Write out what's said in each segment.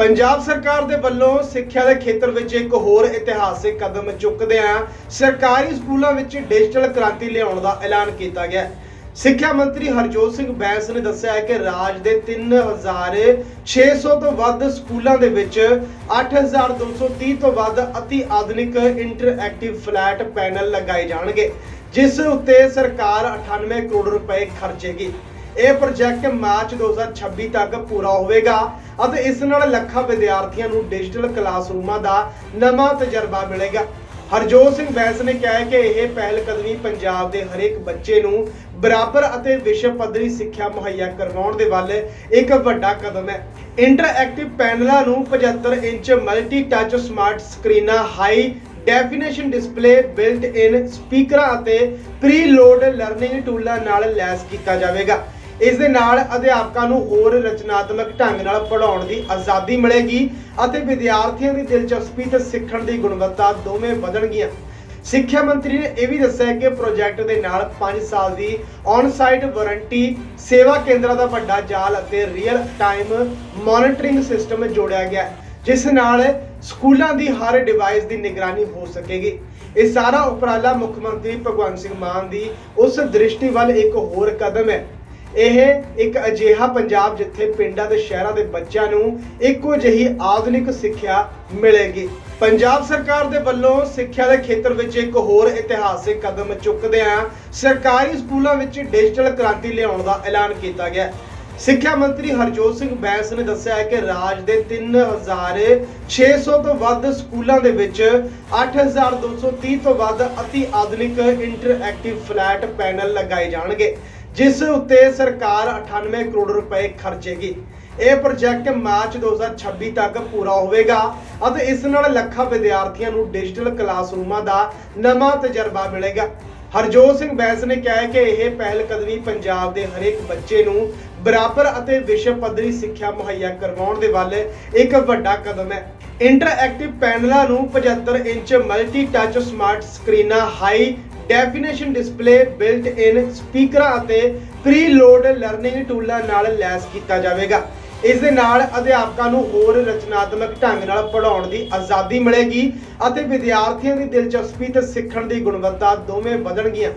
ਪੰਜਾਬ ਸਰਕਾਰ ਦੇ ਵੱਲੋਂ ਸਿੱਖਿਆ ਦੇ ਖੇਤਰ ਵਿੱਚ ਇੱਕ ਹੋਰ ਇਤਿਹਾਸਿਕ ਕਦਮ ਚੁੱਕਦਿਆਂ ਸਰਕਾਰੀ ਸਕੂਲਾਂ ਵਿੱਚ ਡਿਜੀਟਲ ਕ੍ਰਾਂਤੀ ਲਿਆਉਣ ਦਾ ਐਲਾਨ ਕੀਤਾ ਗਿਆ ਹੈ। ਸਿੱਖਿਆ ਮੰਤਰੀ ਹਰਜੋਤ ਸਿੰਘ ਬੈਂਸ ਨੇ ਦੱਸਿਆ ਹੈ ਕਿ ਰਾਜ ਦੇ 3600 ਤੋਂ ਵੱਧ ਸਕੂਲਾਂ ਦੇ ਵਿੱਚ 8230 ਤੋਂ ਵੱਧ ਅਤੀ ਆਧੁਨਿਕ ਇੰਟਰਐਕਟਿਵ ਫਲੈਟ ਪੈਨਲ ਲਗਾਏ ਜਾਣਗੇ, ਜਿਸ ਉੱਤੇ ਸਰਕਾਰ 98 ਕਰੋੜ ਰੁਪਏ ਖਰਚੇਗੀ ਇਹ ਪ੍ਰੋਜੈਕਟ ਮਾਰਚ 2026 ਤੱਕ ਪੂਰਾ ਹੋਵੇਗਾ ਅਤੇ ਇਸ ਨਾਲ ਲੱਖਾਂ ਵਿਦਿਆਰਥੀਆਂ ਨੂੰ ਡਿਜੀਟਲ ਕਲਾਸਰੂਮਾਂ ਦਾ ਨਵਾਂ ਤਜਰਬਾ ਮਿਲੇਗਾ। ਹਰਜੋਤ ਸਿੰਘ ਬੈਂਸ ਨੇ ਕਿਹਾ ਕਿ ਇਹ ਪਹਿਲ ਕਦਮੀ ਪੰਜਾਬ ਦੇ ਹਰੇਕ ਬੱਚੇ ਨੂੰ ਬਰਾਬਰ ਅਤੇ ਵਿਸ਼ਵ ਪੱਧਰੀ ਸਿੱਖਿਆ ਮੁਹੱਈਆ ਕਰਵਾਉਣ ਦੇ ਵੱਲ ਇੱਕ ਵੱਡਾ ਕਦਮ ਹੈ। ਇੰਟਰਐਕਟਿਵ ਪੈਨਲਾਂ ਨੂੰ 75 ਇੰਚ ਮਲਟੀ ਟੱਚ ਸਮਾਰਟ ਸਕਰੀਨਾਂ high definition display built in ਸਪੀਕਰਾਂ ਅਤੇ ਪ੍ਰੀ ਲੋਡ ਲਰਨਿੰਗ ਟੂਲਾਂ ਨਾਲ ਲੈਸ ਕੀਤਾ ਜਾਵੇਗਾ। ਇਸ ਦੇ ਨਾਲ ਅਧਿਆਪਕਾਂ ਨੂੰ ਹੋਰ ਰਚਨਾਤਮਕ ਢੰਗ ਨਾਲ ਪੜ੍ਹਾਉਣ ਦੀ ਆਜ਼ਾਦੀ ਮਿਲੇਗੀ ਅਤੇ ਵਿਦਿਆਰਥੀਆਂ ਦੀ ਦਿਲਚਸਪੀ ਤੇ ਸਿੱਖਣ ਦੀ ਗੁਣਵੱਤਾ ਦੋਵੇਂ ਵਧਣਗੀਆਂ। ਸਿੱਖਿਆ ਮੰਤਰੀ ਨੇ ਇਹ ਵੀ ਦੱਸਿਆ ਕਿ ਪ੍ਰੋਜੈਕਟ ਦੇ ਨਾਲ 5 ਸਾਲ ਦੀ ਔਨ-ਸਾਈਟ ਵਾਰੰਟੀ, ਸੇਵਾ ਕੇਂਦਰਾਂ ਦਾ ਵੱਡਾ ਜਾਲ ਅਤੇ ਰੀਅਲ ਟਾਈਮ ਮੋਨੀਟਰਿੰਗ ਸਿਸਟਮ ਜੋੜਿਆ ਗਿਆ ਜਿਸ ਨਾਲ ਸਕੂਲਾਂ ਦੀ ਹਰ ਡਿਵਾਈਸ ਦੀ ਨਿਗਰਾਨੀ ਹੋ ਸਕੇਗੀ। ਇਹ ਸਾਰਾ ਉਪਰਾਲਾ ਮੁੱਖ ਮੰਤਰੀ ਭਗਵੰਤ ਸਿੰਘ ਮਾਨ ਦੀ ਉਸ ਦ੍ਰਿਸ਼ਟੀ ਵੱਲ ਇੱਕ ਹੋਰ ਕਦਮ ਹੈ। ਇਹ ਇੱਕ ਅਜਿਹਾ ਪੰਜਾਬ ਜਿੱਥੇ ਪਿੰਡਾਂ ਤੇ ਸ਼ਹਿਰਾਂ ਦੇ ਬੱਚਿਆਂ ਨੂੰ ਇੱਕੋ ਜਿਹੀ ਆਧੁਨਿਕ ਸਿੱਖਿਆ ਮਿਲੇਗੀ। ਪੰਜਾਬ ਸਰਕਾਰ ਦੇ ਵੱਲੋਂ ਸਿੱਖਿਆ ਦੇ ਖੇਤਰ ਵਿੱਚ ਇੱਕ ਹੋਰ ਇਤਿਹਾਸਿਕ ਕਦਮ ਚੁੱਕਦਿਆਂ ਸਰਕਾਰੀ ਸਕੂਲਾਂ ਵਿੱਚ ਡਿਜੀਟਲ ਕ੍ਰਾਂਤੀ ਲਿਆਉਣ ਦਾ ਐਲਾਨ ਕੀਤਾ ਗਿਆ। ਸਿੱਖਿਆ ਮੰਤਰੀ ਹਰਜੋਤ ਸਿੰਘ ਬੈਂਸ ਨੇ ਦੱਸਿਆ ਹੈ ਕਿ ਰਾਜ ਦੇ 3600 ਤੋਂ ਵੱਧ ਸਕੂਲਾਂ ਦੇ ਵਿੱਚ 8230 ਤੋਂ ਵੱਧ ਅਤੀ ਆਧੁਨਿਕ ਇੰਟਰਐਕਟਿਵ ਫਲੈਟ ਪੈਨਲ ਲਗਾਏ ਜਾਣਗੇ। ਜਿਸ ਉੱਤੇ ਸਰਕਾਰ 98 ਕਰੋੜ ਰੁਪਏ ਖਰਚੇਗੀ। ਇਹ ਪ੍ਰੋਜੈਕਟ ਮਾਰਚ 2026 ਤੱਕ ਪੂਰਾ ਹੋਵੇਗਾ ਅਤੇ ਇਸ ਨਾਲ ਲੱਖਾਂ ਵਿਦਿਆਰਥੀਆਂ ਨੂੰ ਡਿਜੀਟਲ ਕਲਾਸਰੂਮਾਂ ਦਾ ਨਵਾਂ ਤਜਰਬਾ ਮਿਲੇਗਾ। ਹਰਜੋਤ ਸਿੰਘ ਬੈਂਸ ਨੇ ਕਿਹਾ ਕਿ ਇਹ ਪਹਿਲ ਕਦਮੀ ਪੰਜਾਬ ਦੇ ਹਰੇਕ ਬੱਚੇ ਨੂੰ ਬਰਾਬਰ ਅਤੇ ਵਿਸ਼ਵ ਪੱਧਰੀ ਸਿੱਖਿਆ ਮੁਹੱਈਆ ਕਰਵਾਉਣ ਦੇ ਵੱਲ ਇੱਕ ਵੱਡਾ ਕਦਮ ਹੈ। ਇੰਟਰਐਕਟਿਵ ਪੈਨਲਾਂ ਨੂੰ 75 ਇੰਚ ਮਲਟੀ ਟੱਚ ਸਮਾਰਟ ਸਕਰੀਨਾਂ high definition display built in ਸਪੀਕਰਾਂ ਅਤੇ ਪ੍ਰੀ ਲੋਡ ਲਰਨਿੰਗ ਟੂਲਾਂ ਨਾਲ ਲੈਸ ਕੀਤਾ ਜਾਵੇਗਾ। ਇਸ ਦੇ ਨਾਲ ਅਧਿਆਪਕਾਂ ਨੂੰ ਹੋਰ ਰਚਨਾਤਮਕ ਢੰਗ ਨਾਲ ਪੜ੍ਹਾਉਣ ਦੀ ਆਜ਼ਾਦੀ ਮਿਲੇਗੀ ਅਤੇ ਵਿਦਿਆਰਥੀਆਂ ਦੀ ਦਿਲਚਸਪੀ ਤੇ ਸਿੱਖਣ ਦੀ ਗੁਣਵੱਤਾ ਦੋਵੇਂ ਵਧਣਗੀਆਂ।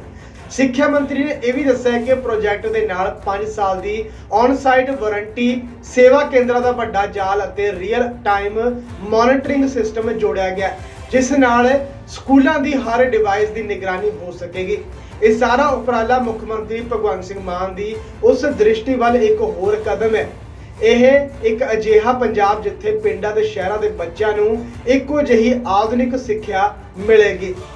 ਸਿੱਖਿਆ ਮੰਤਰੀ ਨੇ ਇਹ ਵੀ ਦੱਸਿਆ ਕਿ ਪ੍ਰੋਜੈਕਟ ਦੇ ਨਾਲ 5 ਸਾਲ ਦੀ ਔਨ-ਸਾਈਟ ਵਾਰੰਟੀ ਸੇਵਾ ਕੇਂਦਰਾਂ ਦਾ ਵੱਡਾ ਜਾਲ ਅਤੇ ਰੀਅਲ ਟਾਈਮ ਮੋਨੀਟਰਿੰਗ ਸਿਸਟਮ ਜੋੜਿਆ ਗਿਆ। ਹੈ, ਜਿਸ ਨਾਲ ਸਕੂਲਾਂ ਦੀ ਹਰ ਡਿਵਾਈਸ ਦੀ ਨਿਗਰਾਨੀ ਹੋ ਸਕੇਗੀ। ਇਹ ਸਾਰਾ ਉਪਰਾਲਾ ਮੁੱਖ ਮੰਤਰੀ ਭਗਵੰਤ ਸਿੰਘ ਮਾਨ ਦੀ ਉਸ ਦ੍ਰਿਸ਼ਟੀ ਵੱਲ ਇੱਕ ਹੋਰ ਕਦਮ ਹੈ। ਇਹ ਇੱਕ ਅਜਿਹਾ ਪੰਜਾਬ ਜਿੱਥੇ ਪਿੰਡਾਂ ਤੇ ਸ਼ਹਿਰਾਂ ਦੇ ਬੱਚਿਆਂ ਨੂੰ ਇੱਕੋ ਜਿਹੀ ਆਧੁਨਿਕ ਸਿੱਖਿਆ ਮਿਲੇਗੀ।